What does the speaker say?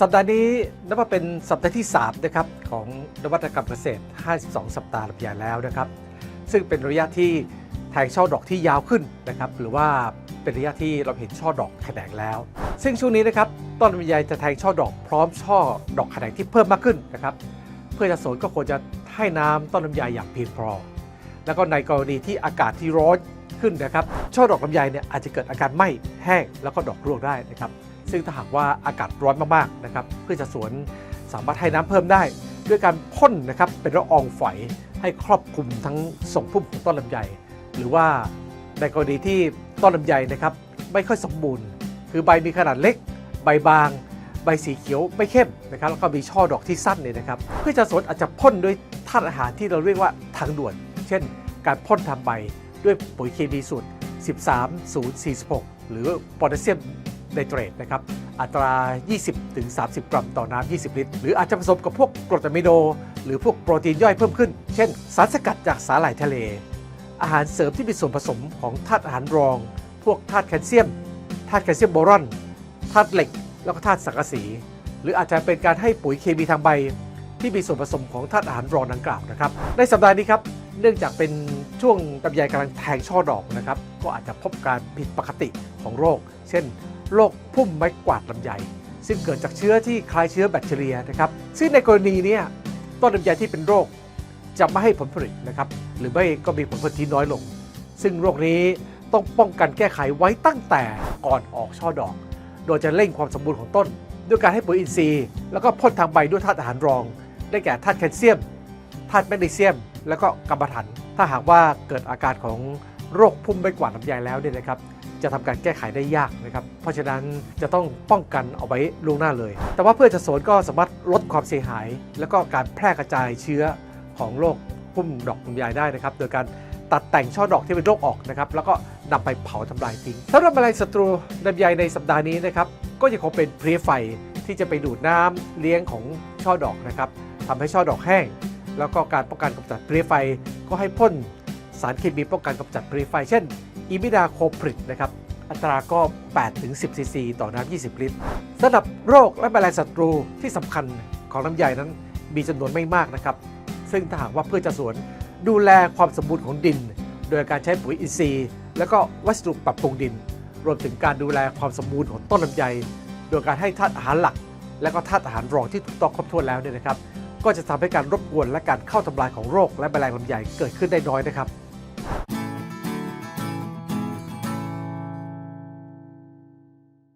สัปดาห์นี้นับว่าเป็นสัปดาห์ที่3นะครับของนวัตกรรมเกษตร 52 สัปดาห์ลำไยแล้วนะครับ ซึ่งเป็นระยะที่แทงช่อดอกที่ยาวขึ้นนะครับหรือว่าเป็นระยะที่เราเห็นช่อดอกแขนงแล้ว ซึ่งช่วงนี้นะครับต้นลำไยจะแทงช่อดอกพร้อมช่อดอกแขนงที่เพิ่มมากขึ้นนะครับเพื่อจะสนก็ควรจะให้น้ำต้นลำไยอย่างเพียงพอ แล้วก็ในกรณีที่อากาศที่ร้อนขึ้นนะครับช่อดอกลำไยเนี่ยอาจจะเกิดอาการไหม้แห้งแล้วก็ดอกร่วงได้นะครับ ซึ่งถ้าหากว่าอากาศร้อนมากๆนะครับเพื่อจะสวนสามารถให้น้ำเพิ่มได้ ด้วยการพ่นนะครับเป็นละอองฝอยให้ครอบคลุมทั้งส่งพุ่มของต้นลำไย หรือว่าในกรณีที่ต้นลำไยนะครับไม่ค่อยสมบูรณ์ คือใบมีขนาดเล็ก ใบบาง ใบสีเขียวไม่เข้มนะครับแล้วก็มีช่อดอกที่สั้นเนี่ยนะครับเพื่อจะสวนอาจจะพ่นด้วยธาตุอาหารที่เราเรียกว่าทางด่วน เช่น การพ่นทำใบด้วยปุ๋ยเคมีสูตร 13 046 หรือโพแทสเซียม ไนเตรตนะครับอัตรา 20-30 กรัมต่อน้ำ 20 ลิตร หรืออาจจะผสมกับพวกกรดอะมิโน หรือพวกโปรตีนย่อยเพิ่มขึ้น เช่น สารสกัดจากสาหร่ายทะเล อาหารเสริมที่มีส่วนผสมของธาตุอาหารรอง พวกธาตุแคลเซียม ธาตุแคลเซียมโบรอน ธาตุเหล็ก แล้วก็ธาตุสังกะสี หรืออาจจะเป็นการให้ปุ๋ยเคมีทางใบ ที่มีส่วนผสมของธาตุอาหารรองดังกล่าวนะครับ ในสัปดาห์นี้ครับ เนื่องจากเป็นช่วงลำไยกำลังแทงช่อดอกนะครับ ก็อาจจะพบการผิดปกติของโรค เช่น โรคพุ่มไม้กวาดลำไยซึ่งเกิดจากเชื้อที่คล้ายเชื้อแบคทีเรียนะครับ ซึ่งในกรณีนี้ต้นลำไยที่เป็นโรคจะไม่ให้ผลผลิตนะครับ หรือไม่ก็มีผลผลิตที่น้อยลง ซึ่งโรคนี้ต้องป้องกันแก้ไขไว้ตั้งแต่ก่อนออกช่อดอก โดยจะเร่งความสมบูรณ์ของต้น ด้วยการให้ปุ๋ยอินทรีย์ แล้วก็พ่นทางใบด้วยธาตุอาหารรอง ได้แก่ธาตุแคลเซียม ธาตุแมกนีเซียม แล้วก็กัมมันถัน ถ้าหากว่าเกิดอาการของโรคพุ่มใบกวาดลำไยแล้วเนี่ยนะครับ จะทำการแก้ไขได้ยากนะครับ เพราะฉะนั้นจะต้องป้องกันเอาไว้ล่วงหน้าเลย แต่ว่าเพื่อจะสวนก็สามารถลดความเสียหาย แล้วก็การแพร่กระจายเชื้อของโรคพุ่มดอกลำไยได้นะครับ โดยการตัดแต่งช่อดอกที่เป็นโรคออกนะครับ แล้วก็นำไปเผาทำลายทิ้งสำหรับแมลงศัตรูลำไยในสัปดาห์นี้นะครับ ก็ยังคงเป็นเพลี้ยไฟที่จะไปดูดน้ำเลี้ยงของช่อดอกนะครับทำให้ช่อดอกแห้ง แล้วก็การป้องกันกำจัดเพลี้ยไฟก็ให้พ่นสารเคมีป้องกันกำจัดเพลี้ยไฟ เช่น อิมิดาโคพริดนะครับอัตราก็8-10ซีซีต่อน้ำ20 ลิตรสำหรับโรคและแมลงศัตรูที่สำคัญของลำไยนั้นมีจำนวนไม่มากนะครับ ซึ่งถ้าหากว่าเพื่อจะสวนดูแลความสมบูรณ์ของดิน โดยการใช้ปุ๋ยอินทรีย์ แล้วก็วัสดุปรับปรุงดิน รวมถึงการดูแลความสมบูรณ์ของต้นลำไย โดยการให้ธาตุอาหารหลัก และก็ธาตุอาหารรองที่ถูกต้องครบถ้วนแล้วเนี่ยนะครับ ก็จะทำให้การรบกวนและการเข้าทำลายของโรคและแมลงลำไยเกิดขึ้นได้น้อยนะครับ